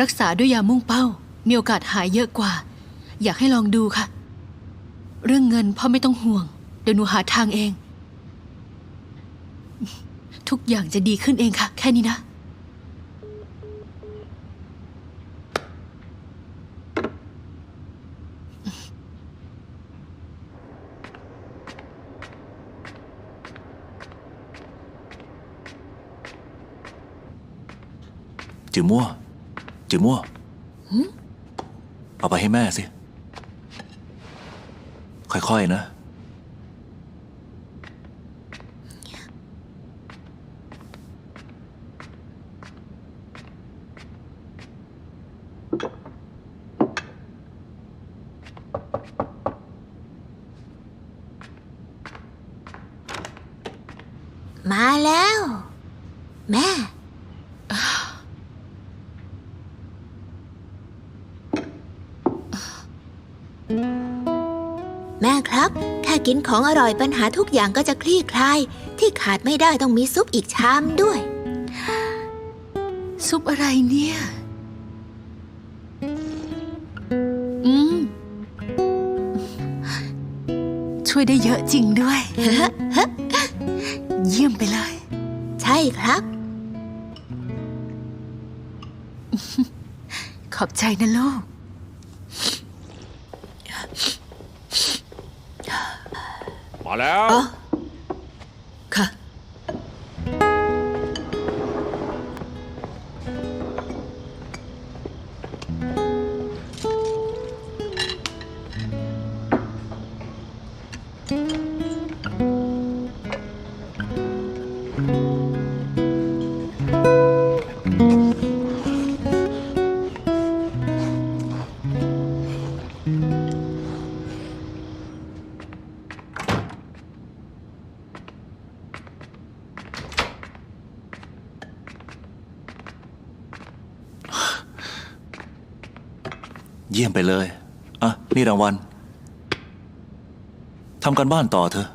รักษาด้วยยามุ่งเป้า มีโอกาสหายเยอะกว่า อยากให้ลองดูค่ะ เรื่องเงินพ่อไม่ต้องห่วง เดี๋ยวหนูหาทางเอง ทุกอย่างจะดีขึ้นเองค่ะ แค่นี้นะจือมั่ว จือมั่วเอาไปให้แม่สิ ค่อย ๆ นะ มาแล้ว แม่ ครับ แค่กินของอร่อยปัญหาทุกอย่างก็จะคลี่คลาย ที่ขาดไม่ได้ต้องมีซุปอีกชามด้วย ซุปอะไรเนี่ย อืม ช่วยได้เยอะจริงด้วย เยี่ยมไปเลย ใช่ครับ ขอบใจนะลูก มา แล้ว อ๋อ ไปเลย อะ นี่รางวัลทำการบ้านต่อเถอะ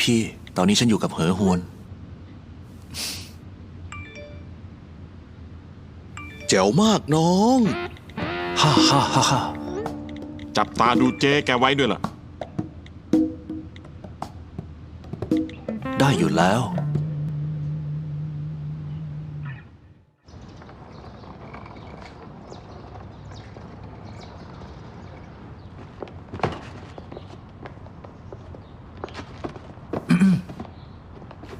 พี่ๆตอนนี้ฉันอยู่กับเหอฮวนแจ๋วมากน้องฮ่าฮ่าฮ่าฮ่าจับตาดูเจ๊แกไว้ด้วยล่ะ ได้อยู่แล้ว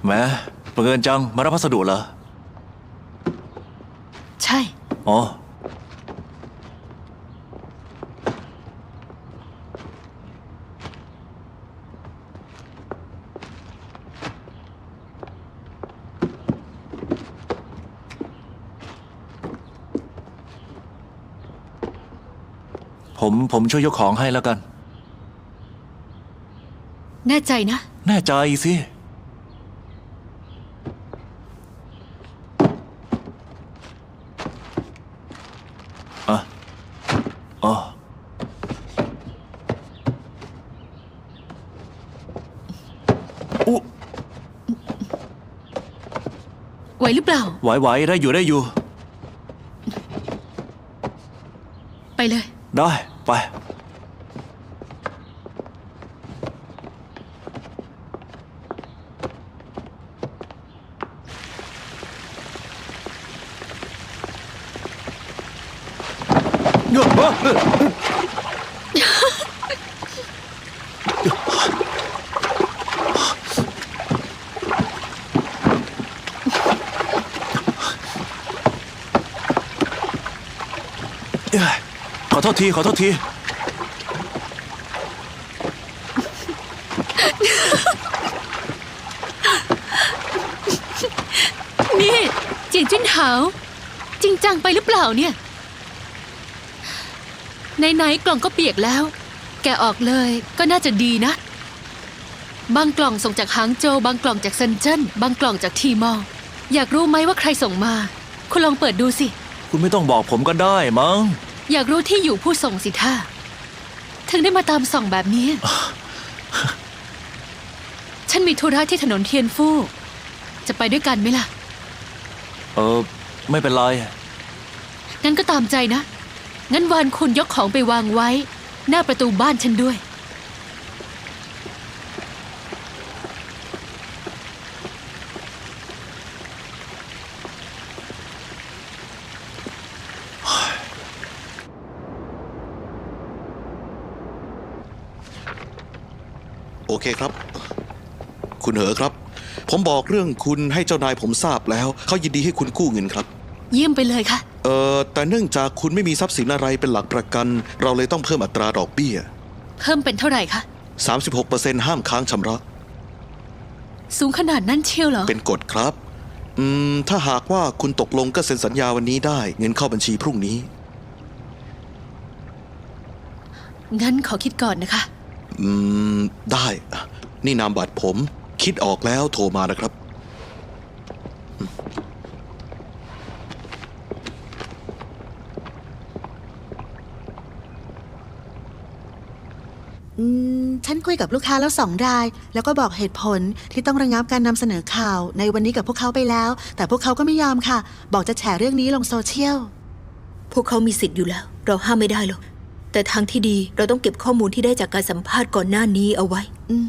แหม้บังเอิญจัง มารับพัสดุเหรอ ใช่ อ๋อ ผมผมช่วยยกของให้แล้วกัน แน่ใจนะ แน่ใจสิ ไหวหรือเปล่า ไหวๆได้อยู่ได้อยู่ ไปเลย ได้ไป เงอะ เอ้ยขอ โทษที ขอโทษที นี่เจียงจิ้นหาวจริงจังไปหรือเปล่าเนี่ยไหนๆกล่องก็เปียกแล้ว แกะออกเลยก็น่าจะดีนะ บางกล่องส่งจากหางโจวบางกล่องจากเซนเจิ้นบางกล่องจากทีมอลอยากรู้ไหมว่าใครส่งมา คุณลองเปิดดูสิ คุณไม่ต้องบอกผมก็ได้มั้ง อยากรู้ที่อยู่ผู้ส่งสิท่าถึงได้มาตามส่องแบบนี้ ฉันมีธุระที่ถนนเทียนฟู่ จะไปด้วยกันไหมล่ะ เออ ไม่เป็นไร งั้นก็ตามใจนะ งั้นวานคุณยกของไปวางไว้ หน้าประตูบ้านฉันด้วย เคครับ คุณเหอครับ ผมบอกเรื่องคุณให้เจ้านายผมทราบแล้ว เขายินดีให้คุณกู้เงินครับ เยี่ยมไปเลยค่ะ เอ่อ แต่เนื่องจากคุณไม่มีทรัพย์สินอะไรเป็นหลักประกัน เราเลยต้องเพิ่มอัตราดอกเบี้ย เพิ่มเป็นเท่าไหร่คะ36%ห้ามค้างชำระ สูงขนาดนั้นเชียวเหรอ เป็นกฎครับ อืม ถ้าหากว่าคุณตกลงก็เซ็นสัญญาวันนี้ได้ เงินเข้าบัญชีพรุ่งนี้ งั้นขอคิดก่อนนะคะ อืม ได้ นี่นามบัตรผม คิดออกแล้วโทรมานะครับ อืม ฉันคุยกับลูกค้าแล้วสองราย แล้วก็บอกเหตุผลที่ต้องระงับการนำเสนอข่าวในวันนี้กับพวกเขาไปแล้ว แต่พวกเขาก็ไม่ยอมค่ะ บอกจะแฉเรื่องนี้ลงโซเชียล พวกเขามีสิทธิ์อยู่แล้ว เราห้ามไม่ได้หรอก แต่ทางที่ดีเราต้องเก็บข้อมูลที่ได้จากการสัมภาษณ์ก่อนหน้านี้เอาไว้ อืม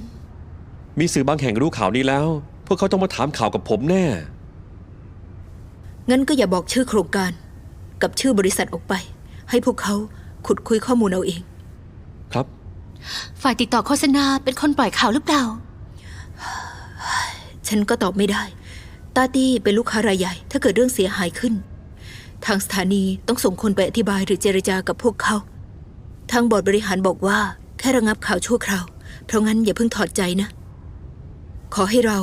มีสื่อบางแห่งรู้ข่าวนี้แล้ว พวกเขาต้องมาถามข่าวกับผมแน่ งั้นก็อย่าบอกชื่อโครงการ กับชื่อบริษัทออกไป ให้พวกเขาขุดคุยข้อมูลเอาเอง ครับ ฝ่ายติดต่อโฆษณาเป็นคนปล่อยข่าวหรือเปล่า ฉันก็ตอบไม่ได้ ตาตี้เป็นลูกค้ารายใหญ่ ถ้าเกิดเรื่องเสียหายขึ้น ทางสถานีต้องส่งคนไปอธิบายหรือเจรจากับพวกเขา ทางบอร์ดบริหารบอกว่า แค่ระงับข่าวชั่วคราว เพราะงั้นอย่าเพิ่งถอดใจนะ ขอให้เรา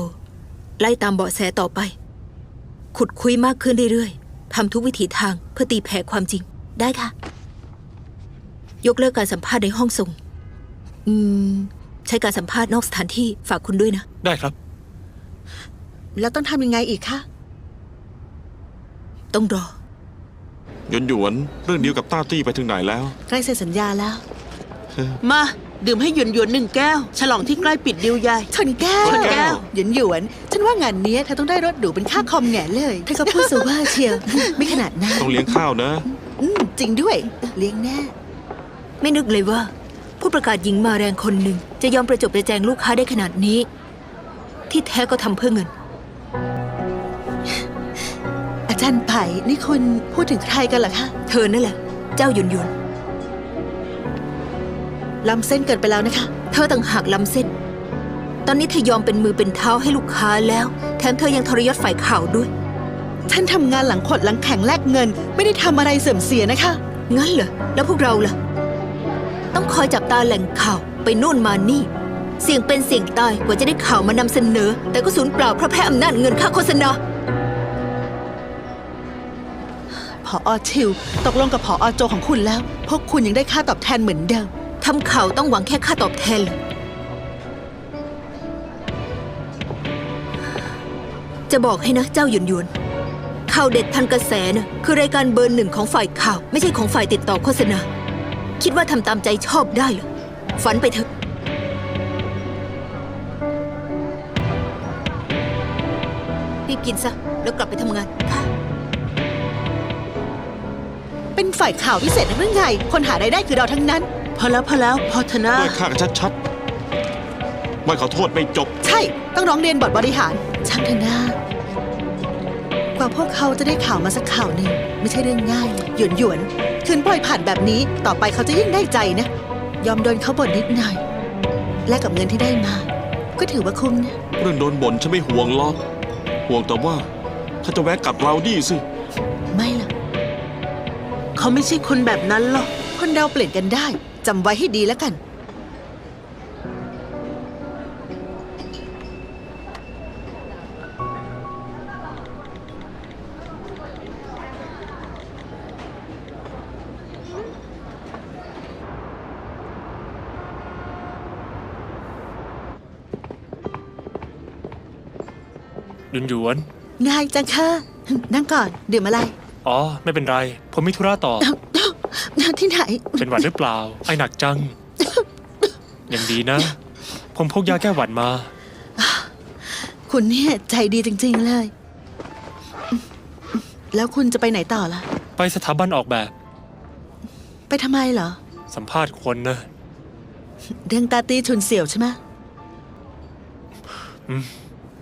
ไล่ตามเบาะแสต่อไป ขุดคุยมากขึ้นเรื่อยๆทำทุกวิถีทางเพื่อตีแผ่ความจริง ได้ค่ะ ยกเลิกการสัมภาษณ์ในห้องส่ง อืม ใช้การสัมภาษณ์นอกสถานที่ฝากคุณด้วยนะ ได้ครับ แล้วต้องทำยังไงอีกคะ ต้องรอ หยวนหยวนๆเรื่องเดียวกับต้าตี้ไปถึงไหนแล้ว ใกล้เซ็นสัญญาแล้ว มา ดื่มให้หยวนหยวนๆหนึ่งแก้ว ฉลองที่ใกล้ปิดดิวใหญ่ชนแก้วชนแก้ว หยวนหยวนๆฉันว่างานเนี้ยเธอต้องได้รถหรูเป็นค่าคอมแหง่เลยเธอก็พูดสูว่าเชียว ไม่ขนาดนั้นต้องเลี้ยงข้าวนะ อืมจริงด้วย เลี้ยงแน่ ไม่นึกเลยว่า ผู้ประกาศหญิงมาแรงคนหนึ่งจะยอมประจบประแจงลูกค้าได้ขนาดนี้ ที่แท้ก็ทำเพื่อเงิน จารย์ไผ่นี่คุณพูดถึงใครกันเหรอคะ เธอนั่นแหละ เจ้าหยวนหยวนล้ำเส้นเกินไปแล้วนะคะ เธอต่างหากล้ำเส้น ตอนนี้เธอยอมเป็นมือเป็นเท้าให้ลูกค้าแล้ว แถมเธอยังทรยศฝ่ายข่าวด้วยฉันทำงานหลังขดหลังแข็งแลกเงิน ไม่ได้ทำอะไรเสื่อมเสียนะคะ งั้นเหรอ แล้วพวกเราล่ะ ต้องคอยจับตาแหล่งข่าวไปโน่นมานี่ เสี่ยงเป็นเสี่ยงตายกว่าจะได้ข่าวมานำเสนอ แต่ก็สูญเปล่าเพราะแพ้อำนาจเงินค่าโฆษณา ออชิว ตกลงกับผออโจของคุณแล้ว พวกคุณยังได้ค่าตอบแทนเหมือนเดิมทำข่าวต้องหวังแค่ค่าตอบแทน จะบอกให้นะเจ้าหยวนหยวนข่าวเด็ดทันกระแสนะคือรายการเบอร์หนึ่งของฝ่ายข่าว ไม่ใช่ของฝ่ายติดต่อโฆษณา คิดว่าทำตามใจชอบได้เหรอฝันไปเถอะรีบกินซะ แล้วกลับไปทำงานค่ะ เป็นฝ่ายข่าวพิเศษนักหรือไง คนหารายได้คือเราทั้งนั้น พอแล้วพอแล้วพอเถอะนะ ด้วยค่ากันชัดๆไม่ขอโทษไม่จบ ใช่ต้องร้องเรียนบอร์ดบริหาร ช่างเถอะนะกว่าพวกเขาจะได้ข่าวมาสักข่าวหนึ่งไม่ใช่เรื่องง่ายหยวนหยวนๆคืนปล่อยผ่านแบบนี้ต่อไปเขาจะยิ่งได้ใจนะ ยอมโดนเขาบ่นนิดหน่อย และกับเงินที่ได้มา ก็ถือว่าคุ้มนะ เรื่องโดนบ่นฉันไม่ห่วงหรอก ห่วงแต่ว่า ถ้าจะแวะกัดเราดีสิ ไม่ล่ะข เขาไม่ใช่คนแบบนั้นหรอก คนเราเปลี่ยนกันได้จำไว้ให้ดีแล้วกัน หยวนหยวน ง่ายจังค่ะ นั่งก่อนดื่มอะไร อ๋อ ไม่เป็นไร ผมมีธุระต่อ ที่ไหน เป็นหวัดหรือเปล่า ไอหนักจัง ยังดีนะ ผมพกยาแก้หวัดมา คุณเนี่ยใจดีจริง ๆเลย แล้วคุณจะไปไหนต่อล่ะ ไปสถาบันออกแบบ ไปทำไมเหรอ สัมภาษณ์คนนะ เรื่องตาตี้ชุนเสี่ยวใช่ไหมอืม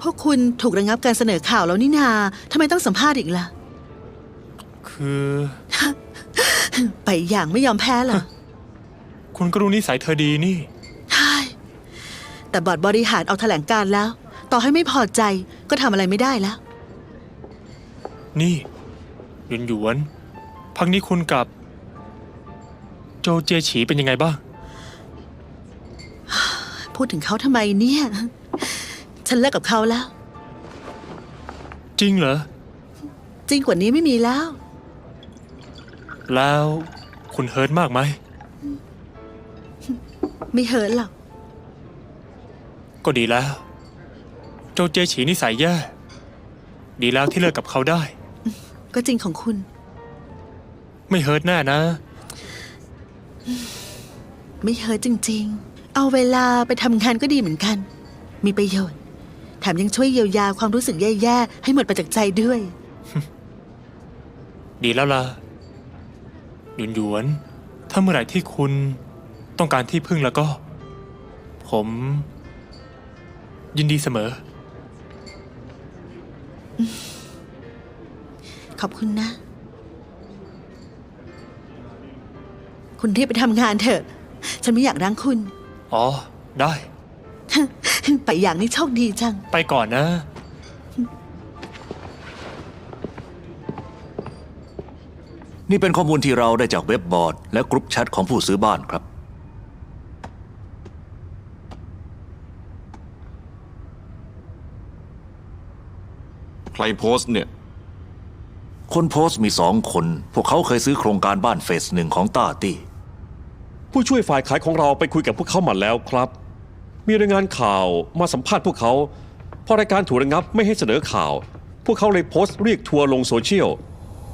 พวกคุณถูกระงับการเสนอข่าวแล้วนี่นาทำไมต้องสัมภาษณ์อีกล่ะ คือ ไปอย่างไม่ยอมแพ้เหรอ คุณก็รู้นิสัยเธอดีนี่ ใช่ แต่บอร์ดบริหารเอาแถลงการแล้ว ต่อให้ไม่พอใจก็ทำอะไรไม่ได้แล้ว นี่หยวนหยวนพักนี้คุณกับ โจเจฉีเป็นยังไงบ้าง พูดถึงเขาทำไมเนี่ย ฉันเลิกกับเขาแล้ว จริงเหรอ จริงกว่านี้ไม่มีแล้ว แล้วคุณเฮิร์ตมากไหม ไม่เฮิร์ตหรอกก็ดีแล้ว โจเจฉีนิสัยแย่ ดีแล้วที่เลิกกับเขาได้ ก็จริงของคุณ ไม่เฮิร์ตแน่นะ ไม่เฮิร์ตจริง ๆ เอาเวลาไปทำงานก็ดีเหมือนกัน มีประโยชน์ แถมยังช่วยเยียวยาความรู้สึกแย่ๆ ให้หมดไปจากใจด้วย ดีแล้วล่ะ หยวนหยวน ถ้าเมื่อไหร่ที่คุณต้องการที่พึ่งแล้วก็ ผม ยินดีเสมอ ขอบคุณนะ คุณรีบไปทำงานเถอะ ฉันไม่อยากรั้งคุณ อ๋อ ได้ ไปอย่างนี้โชคดีจัง ไปก่อนนะ นี่เป็นข้อมูลที่เราได้จากเว็บบอร์ด และกรุ๊ปแชทของผู้ซื้อบ้านครับ ใครโพสต์เนี่ย คนโพสต์มีสองคน พวกเขาเคยซื้อโครงการบ้านเฟสหนึ่งของต้าตี้ ผู้ช่วยฝ่ายขายของเราไปคุยกับพวกเขามาแล้วครับ มีรายงานข่าวมาสัมภาษณ์พวกเขา พอรายการถูกระงับไม่ให้เสนอข่าว พวกเขาเลยโพสต์เรียกทัวร์ลงโซเชียล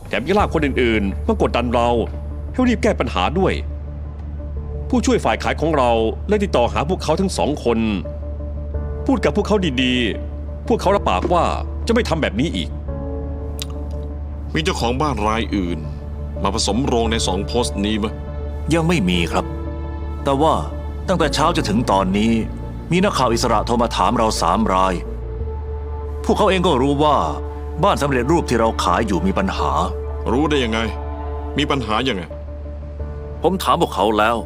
แถมยังลากคนอื่นๆมากดดันเราให้รีบแก้ปัญหาด้วย ผู้ช่วยฝ่ายขายของเราเลยติดต่อหาพวกเขาทั้งสองคน พูดกับพวกเขาดีๆ พวกเขารับปากว่าจะไม่ทำแบบนี้อีก มีเจ้าของบ้านรายอื่น มาผสมโรงในสองโพสต์นี้ไหมยังไม่มีครับ แต่ว่าตั้งแต่เช้าจะถึงตอนนี้ มีนักข่าวอิสระโทรมาถามเราสามราย พวกเขาเองก็รู้ว่า บ้านสำเร็จรูปที่เราขายอยู่มีปัญหา รู้ได้ยังไง มีปัญหายังไง ผมถามพวกเขาแล้ว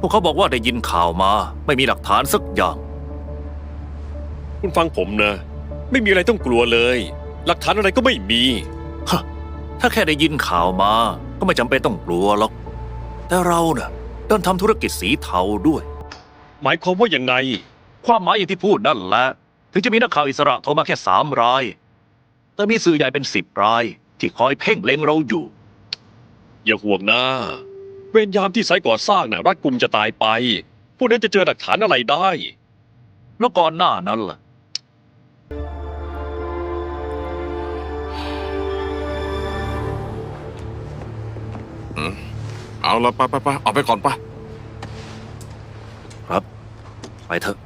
พวกเขาบอกว่าได้ยินข่าวมา ไม่มีหลักฐานสักอย่าง คุณฟังผมนะ ไม่มีอะไรต้องกลัวเลย หลักฐานอะไรก็ไม่มี ฮะ ถ้าแค่ได้ยินข่าวมา ก็ไม่จำเป็นต้องกลัวหรอก แต่เราน่ะดันทำธุรกิจสีเทาด้วย หมายความว่ายังไง ความหมายอย่างที่พูดนั่นแหละ ถึงจะมีนักข่าวอิสระโทรมาแค่สามราย แต่มีสื่อใหญ่เป็นสิบราย ที่คอยเพ่งเล็งเราอยู่ อย่าห่วงนะเวรยามที่ไซต์ก่อสร้างน่ะรัดกุมจะตายไป พวกนั้นจะเจอหลักฐานอะไรได้ แล้วก่อนหน้านั้นล่ะ เอาละไปไปไปออกไปก่อนไป ครับ ไปเถอะ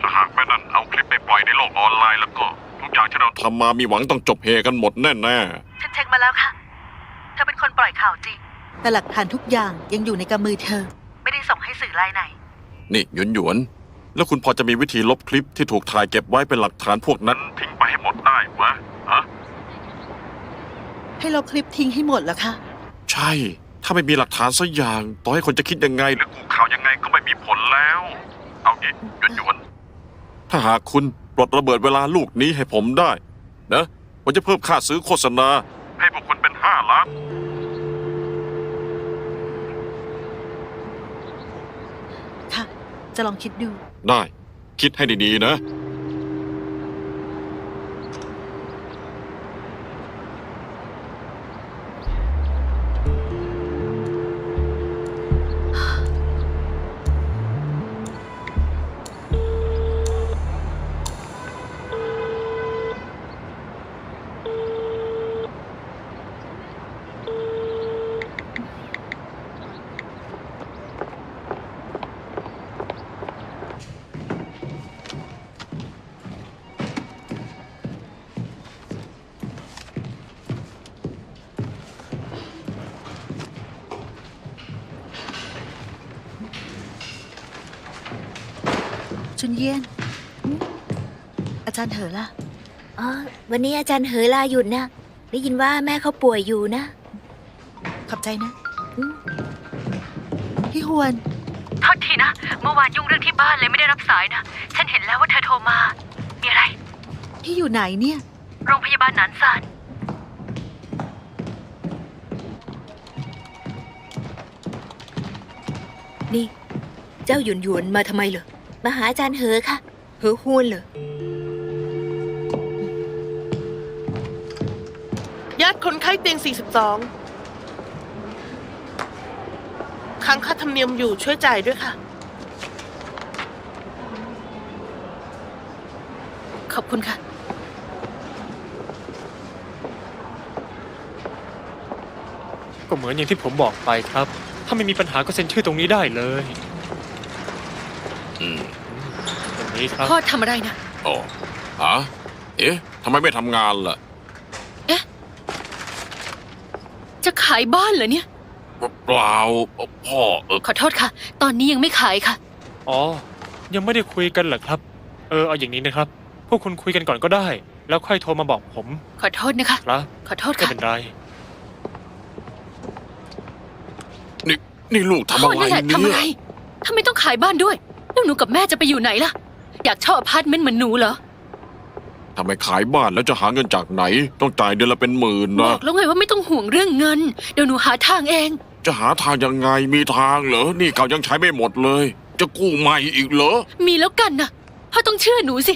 ถ้าหากแม่นั่นเอาคลิปไปปล่อยในโลกออนไลน์แล้วก็ ทุกอย่าง ที่เราทำมามีหวังต้องจบเฮกันหมดแน่ฉันเช็คมาแล้วค่ะ เธอเป็นคนปล่อยข่าวจริง แต่หลักฐานทุกอย่างยังอยู่ในกำมือเธอ ไม่ได้ส่งให้สื่อรายไหน ๆ นี่หยวนหยวนๆแล้วคุณพอจะมีวิธีลบคลิปที่ถูกถ่ายเก็บไว้เป็นหลักฐานพวกนั้น ทิ้งไปให้หมดได้วะฮะ ให้ลบคลิปทิ้งให้หมดแล้วค่ะใช่ ถ้าไม่มีหลักฐานสักอย่าง ต่อให้คนจะคิดยังไงหรือกูข่าวยังไงก็ไม่มีผลแล้ว เอางี้หยวนหยวนๆถ้าหากคุณปลดระเบิดเวลาลูกนี้ให้ผมได้ นะมันจะเพิ่มค่าซื้อโฆษณา ให้พวกคุณเป็นห้าล้าน ค่ะ จะลองคิดดู ได้ คิดให้ดีๆนะาจารย์เหอล่ะ อ๋อ วันนี้อาจารย์เหอลาหยุดนะ ได้ยินว่าแม่เขาป่วยอยู่นะ ขอบใจนะอืมพี่ฮวน โทษทีนะ เมื่อวานยุ่งเรื่องที่บ้านเลยไม่ได้รับสายนะ ฉันเห็นแล้วว่าเธอโทรมา มีอะไร พี่อยู่ไหนเนี่ย โรงพยาบาลหนานซานนี่ เจ้าหยวนหยวนๆมาทำไมเหรอ มาหาอาจารย์เหอค่ะ เหอฮวนเหรอ คนไข้เตียง 42ค้างค่าธรรมเนียมอยู่ช่วยจ่ายด้วยค่ะ ขอบคุณค่ะ ก็เหมือนอย่างที่ผมบอกไปครับ ถ้าไม่มีปัญหาก็เซ็นชื่อตรงนี้ได้เลยอืมตรงนี้ครับ พ่อทำอะไรนะ อ๋อฮะเอ๊ะทำไมไม่ทำงานล่ะ จะขายบ้านเหรอเนี่ย เปล่าพ่อเออขอโทษค่ะ ตอนนี้ยังไม่ขายค่ะ อ๋อ ยังไม่ได้คุยกันเหรอครับ เออเอาอย่างนี้นะครับ พวกคุณคุยกันก่อนก็ได้ แล้วค่อยโทรมาบอกผมขอโทษนะคะครับขอโทษไม่ค่ะเป็นไร นี่นี่ลูกทำพ่ออะไรนั่นแหละเนี่ทำอะไรยทำไมต้องขายบ้านด้วย แล้วหนูกับแม่จะไปอยู่ไหนล่ะ อยากเช่าอพาร์ตเมนต์เหมือนหนูเหรอ ทำไมขายบ้านแล้วจะหาเงินจากไหน ต้องจ่ายเดือนละเป็นหมื่นบนะ อกแล้วไงว่าไม่ต้องห่วงเรื่องเงิน เดี๋ยวหนูหาทางเอง จะหาทางยังไงมีทางเหรอ นี่เก่ายังใช้ไม่หมดเลย จะกู้ใหม่อีกเหรอมีแล้วกันนะพ่อต้องเชื่อหนูสิ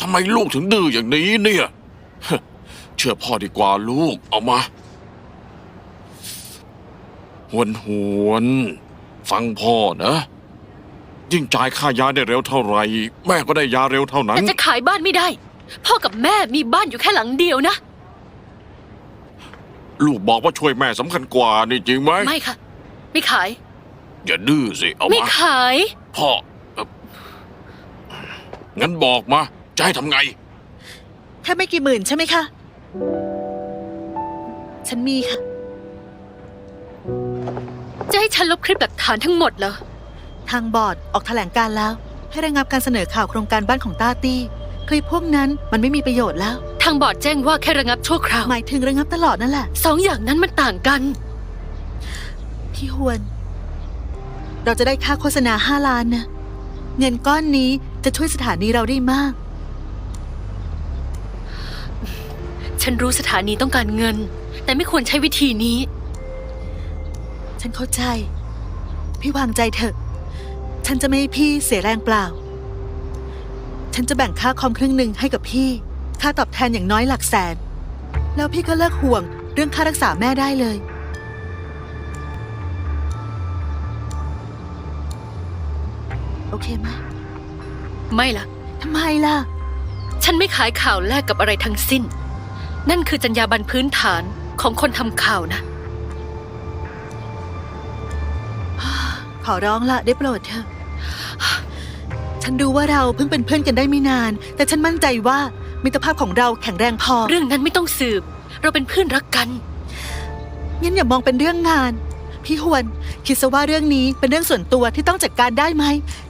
ทำไมลูกถึงดื้ออย่างนี้เนี่ย เชื่อพ่อดีกว่าลูกเอามา หวนหวนฟังพ่อนะ ยิ่งจ่ายค่ายาได้เร็วเท่าไหร่ แม่ก็ได้ยาเร็วเท่านั้แต่นจะขายบ้านไม่ได้ พ่อกับแม่มีบ้านอยู่แค่หลังเดียวนะ ลูกบอกว่าช่วยแม่สำคัญกว่านี่จริงไหมไม่ค่ะ ไม่ขาย อย่าดื้อสิเอาไม่มาขาย พ่อเอ่องั้นบอกมาจะให้ทำไง แค่ไม่กี่หมื่นใช่ไหมคะ ฉันมีค่ะ จะให้ฉันลบคลิปหลักฐานทั้งหมดเหรอ ทางบอร์ดออกแถลงการแล้ว ให้ระงับการเสนอข่าวโครงการบ้านของต้าตี้คลิปพวกนั้นมันไม่มีประโยชน์แล้ว ทางบอร์ดแจ้งว่าแค่ระงับชั่วคราวหมายถึงระงับตลอดนั่นแหละสองอย่างนั้นมันต่างกัน พี่ฮวน เราจะได้ค่าโฆษณาห้าล้านนะเงินก้อนนี้จะช่วยสถานีเราได้มาก ฉันรู้สถานีต้องการเงิน แต่ไม่ควรใช้วิธีนี้ ฉันเข้าใจ พี่วางใจเถอะ ฉันจะไม่ให้พี่เสียแรงเปล่า ฉันจะแบ่งค่าคอมครึ่งหนึ่งให้กับพี่ ค่าตอบแทนอย่างน้อยหลักแสน แล้วพี่ก็เลิกห่วงเรื่องค่ารักษาแม่ได้เลย โอเคไหมไม่ล่ะ ทำไมล่ะ ฉันไม่ขายข่าวแลกกับอะไรทั้งสิ้น นั่นคือจรรยาบรรณพื้นฐานของคนทำข่าวนะ ขอร้องละได้โปรดเถอะ ฉันรู้ว่าเราเพิ่งเป็นเพื่อนกันได้ไม่นาน แต่ฉันมั่นใจว่ามิตรภาพของเราแข็งแรงพอ เรื่องนั้นไม่ต้องสืบ เราเป็นเพื่อนรักกันงั้นอย่ามองเป็นเรื่องงาน พี่ฮวนคิดซะว่าเรื่องนี้เป็นเรื่องส่วนตัวที่ต้องจัดการได้ไหม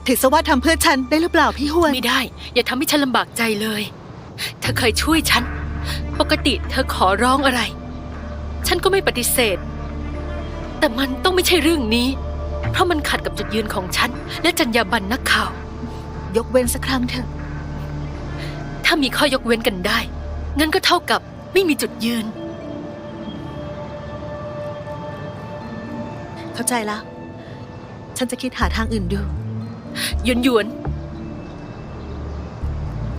ถือซะว่าทำเพื่อฉันได้หรือเปล่าพี่ฮวน ไม่ได้ อย่าทำให้ฉันลำบากใจเลย เธอเคยช่วยฉัน ปกติเธอขอร้องอะไร ฉันก็ไม่ปฏิเสธ แต่มันต้องไม่ใช่เรื่องนี้ เพราะมันขัดกับจุดยืนของฉัน และจรรยาบรรณนักข่าว ยกเว้นสักครั้งเถอะ ถ้ามีข้อยกเว้นกันได้ งั้นก็เท่ากับไม่มีจุดยืน เข้าใจแล้ว ฉันจะคิดหาทางอื่นดู หยวนหยวน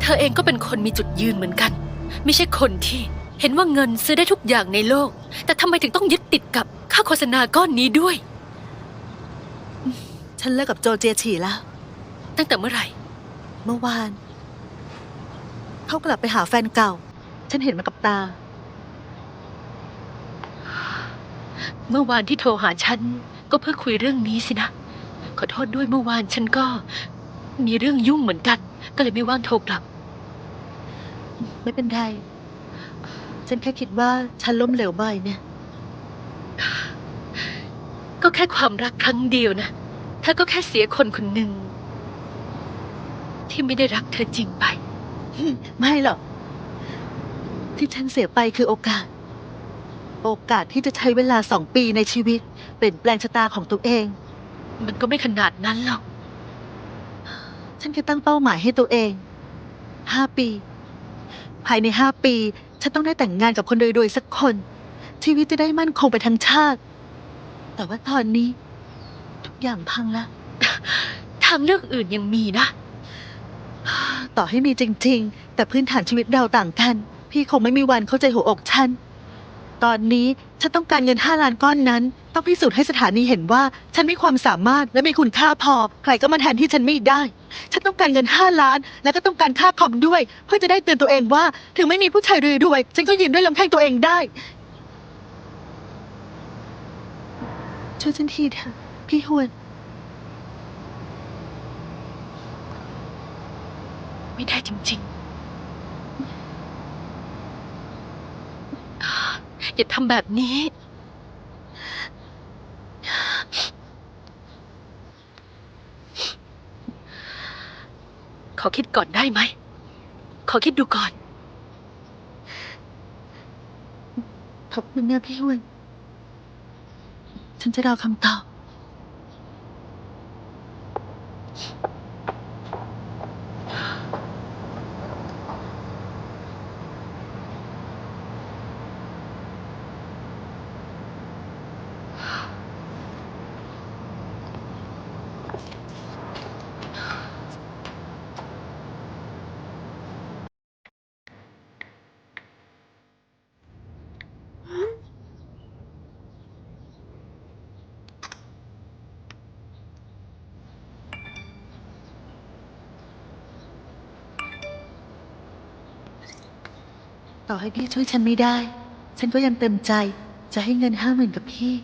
เธอเองก็เป็นคนมีจุดยืนเหมือนกัน ไม่ใช่คนที่เห็นว่าเงินซื้อได้ทุกอย่างในโลก แต่ทำไมถึงต้องยึดติดกับค่าโฆษณาก้อนนี้ด้วย ฉันเลิกกับโจเจียฉีแล้ว ตั้งแต่เมื่อไหร่ เมื่อวาน เขากลับไปหาแฟนเก่า ฉันเห็นมากับตา เมื่อวานที่โทรหาฉัน ก็เพื่อคุยเรื่องนี้สินะ ขอโทษด้วยเมื่อวานฉันก็ มีเรื่องยุ่งเหมือนกัน ก็เลยไม่ว่างโทรกลับ ไม่เป็นไร ฉันแค่คิดว่าฉันล้มเหลวบ่อยเนี่ย ก็แค่ความรักครั้งเดียวนะเธอก็แค่เสียคนคนหนึ่ง ที่ไม่ได้รักเธอจริงไป ไม่หรอก ที่ฉันเสียไปคือโอกาส โอกาสที่จะใช้เวลาสองปีในชีวิต เปลี่ยนแปลงชะตาของตัวเอง มันก็ไม่ขนาดนั้นหรอก ฉันแค่ตั้งเป้าหมายให้ตัวเอง ห้าปี ภายในห้าปี ฉันต้องได้แต่งงานกับคนรวยๆสักคน ชีวิตจะได้มั่นคงไปทั้งชาติ แต่ว่าตอนนี้ ทุกอย่างพังแล้วทางเลือกอื่นยังมีนะ ต่อให้มีจริง ๆ แต่พื้นฐานชีวิตเราต่างกัน พี่คงไม่มีวันเข้าใจหัวอกฉัน ตอนนี้ฉันต้องการเงินห้าล้านก้อนนั้น ต้องพิสูจน์ให้สถานีเห็นว่า ฉันมีความสามารถและมีคุณค่าพอ ใครก็มาแทนที่ฉันไม่ได้ ฉันต้องการเงินห้าล้าน และก็ต้องการค่าคอมด้วย เพื่อจะได้เตือนตัวเองว่า ถึงไม่มีผู้ชายรวยๆฉันก็ยืนด้วยลำแข้งตัวเองได้ ช่วยฉันทีเถอะพี่ฮวน ไม่ได้จริงๆ อย่าทำแบบนี้ ขอคิดก่อนได้ไหม ขอคิดดูก่อน ขอบคุณนะพี่ฮวนฉันจะรอคำตอบ ต่อให้พี่ช่วยฉันไม่ได้ ฉันก็ยังเต็มใจจะให้เงินห้าหมื่นกับพี่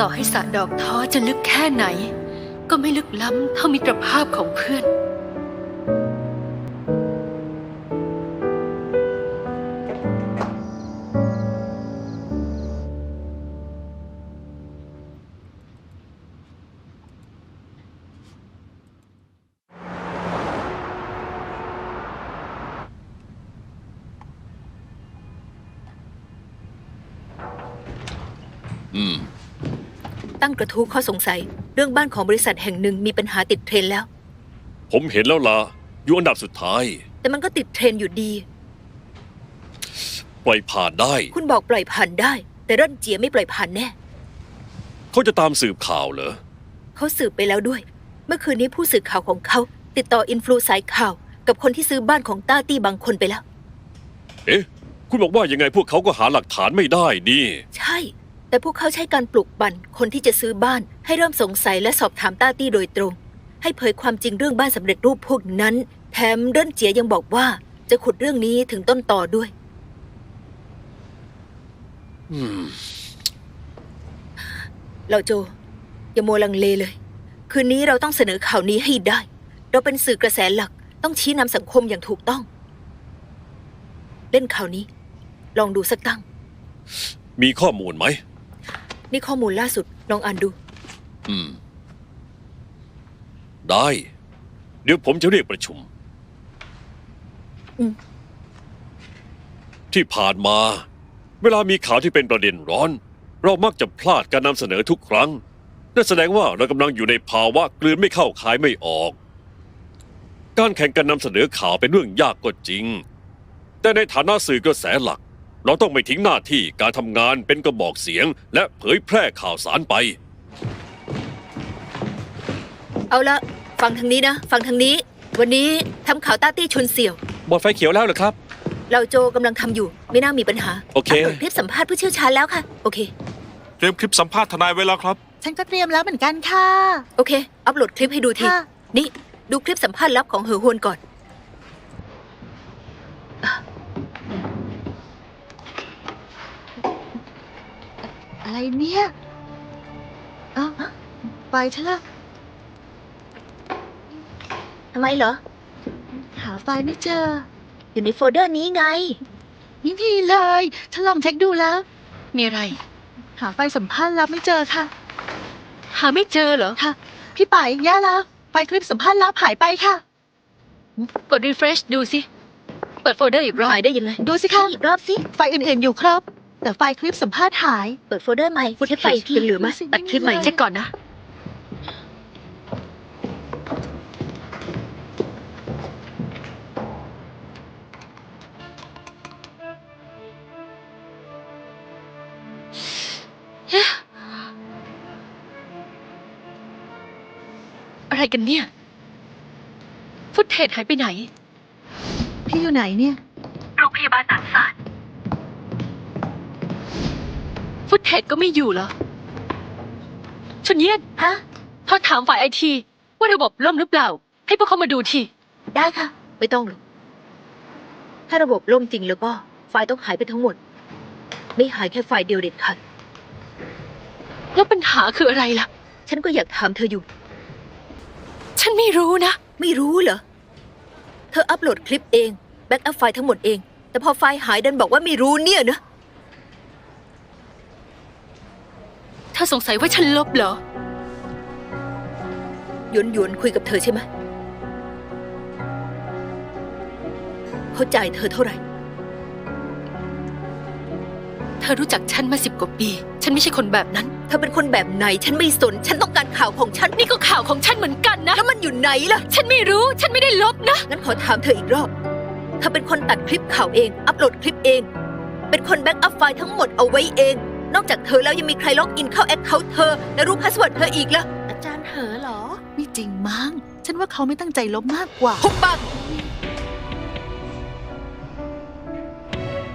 ต่อให้สระดอกท้อจะลึกแค่ไหน ก็ไม่ลึกล้ำเท่ามิตรภาพของเพื่อน อืม ตั้งกระทู้ข้อสงสัย เรื่องบ้านของบริษัทแห่งหนึ่งมีปัญหาติดเทรนด์แล้ว ผมเห็นแล้วล่ะ อยู่อันดับสุดท้าย แต่มันก็ติดเทรนด์อยู่ดี ปล่อยผ่านได้ คุณบอกปล่อยผ่านได้ แต่เร่นเจียไม่ปล่อยผ่านแน่ เขาจะตามสืบข่าวเหรอ เขาสืบไปแล้วด้วย เมื่อคืนนี้ผู้สื่อข่าวของเขา ติดต่ออินฟลูสายข่าว กับคนที่ซื้อบ้านของต้าตี้บางคนไปแล้ว เอ๊ะ คุณบอกว่ายังไงพวกเขาก็หาหลักฐานไม่ได้นี่ ใช่ แต่พวกเขาใช้การปลุกปั่นคนที่จะซื้อบ้าน ให้เริ่มสงสัยและสอบถามต้าตี้โดยตรง ให้เผยความจริงเรื่องบ้านสำเร็จรูปพวกนั้น แถมเร่นเจียยังบอกว่า จะขุดเรื่องนี้ถึงต้นต่อด้วยอืมเราโจ อย่ามัวลังเลเลย คืนนี้เราต้องเสนอข่าวนี้ให้ได้ เราเป็นสื่อกระแสหลักต้องชี้นำสังคมอย่างถูกต้อง เล่นข่าวนี้ ลองดูสักตั้ง มีข้อมูลไหม นี่ข้อมูลล่าสุดลองอ่านดู อืม ได้ เดี๋ยวผมจะเรียกประชุม อืม ที่ผ่านมา เวลามีข่าวที่เป็นประเด็นร้อน เรามักจะพลาดการนำเสนอทุกครั้งนั่นแสดงว่าเรากำลังอยู่ในภาวะกลืนไม่เข้าคายไม่ออก การแข่งกันนำเสนอข่าวเป็นเรื่องยากก็จริง แต่ในฐานะสื่อกระแสหลัก เราต้องไม่ทิ้งหน้าที่การทำงานเป็นกระบอกเสียง และเผยแพร่ข่าวสารไป เอาละฟังทางนี้นะ ฟังทางนี้ วันนี้ทำข่าวต้าตี้ชนเสี่ยว บอดไฟเขียวแล้วเหรอครับ เราโจกำลังทำอยู่ ไม่น่ามีปัญหาโอเคปโหลดคลิปสัมภาษณ์ผู้เชี่ยวชาญแล้วค่ะ โอเค เตรียมคลิปสัมภาษณ์ทนายไว้แล้วครับ ฉันก็เตรียมแล้วเหมือนกันค่ะ โอเค อัปโหลดคลิปให้ดูที ค่ะ นี่ ดูคลิปสัมภาษณ์ลับของเหอฮวนก่อน อะไรเนี่ยเอ้าไปเถอะ ทำไมเหรอ หาไฟล์ไม่เจอ อยู่ในโฟลเดอร์นี้ไง ไม่มีเลยฉันลองเช็คดูแล้ว มีอะไร หาไฟล์สัมภาษณ์ลับไม่เจอค่ะ หาไม่เจอเหรอ ค่ะ พี่ไปแย่แล้ว ไฟล์คลิปสัมภาษณ์ลับหายไปค่ะ กด refresh ดูสิ เปิดโฟลเดอร์อีกรอบหายได้ยังไงดูสิคะอีกรอบสิ ไฟล์อื่นๆอยู่ครบ แต่ไฟล์คลิปสัมภาษณ์หาย เปิดโฟลเดอร์ใหม่เช็คไฟอีกทีเหลือไหมตัดคลิปใหม่เช็คก่อนนะอะไรกันเนี่ย ฟุตเทจหายไปไหน พี่อยู่ไหนเนี่ย โรงพยาบาลหนานซานฟุ ตเทจก็ไม่อยู่เหรอชุนเยี่ยนฮะ เธอถามฝ่ายไอที ว่าระบบล่มหรือเปล่า ให้พวกเขามาดูทีได้ค่ะ ไม่ต้องหรอกถ้าระบบล่มจริงแล้วก็ไฟล์ต้องหายไปทั้งหมด ไม่หายแค่ไฟล์เดียวเด็ดขาดแล้วปัญหาคืออะไรล่ะ ฉันก็อยากถามเธออยู่ ฉันไม่รู้นะ ไม่รู้เหรอ เธออัปโหลดคลิปเอง แบ็กอัพไฟล์ทั้งหมดเอง แต่พอไฟล์หายดันบอกว่าไม่รู้เนี่ยนะ ธอสงสัยว่าฉันลบเหรอ หยวนหยวนคุยกับเธอใช่ไหมเขาจ่ายเธอเท่าไหร่ เธอรู้จักฉันมาสิบกว่าปี ฉันไม่ใช่คนแบบนั้น เธอเป็นคนแบบไหน ฉันไม่สน ฉันต้องการข่าวของฉัน นี่ก็ข่าวของฉันเหมือนกันนะ แล้วมันอยู่ไหนล่ะ ฉันไม่รู้ ฉันไม่ได้ลบนะ งั้นขอถามเธออีกรอบ เธอเป็นคนตัดคลิปข่าวเอง อัปโหลดคลิปเอง เป็นคนแบ็กอัพไฟล์ทั้งหมดเอาไว้เอง นอกจากเธอแล้วยังมีใครล็อกอินเข้าแอคเคาท์เธอ และรู้พาสเวิร์ดเธออีกล่ะอาจารย์เหอเหรอ ไม่จริงมั้ง ฉันว่าเขาไม่ตั้งใจลบมากกว่าหุบปาก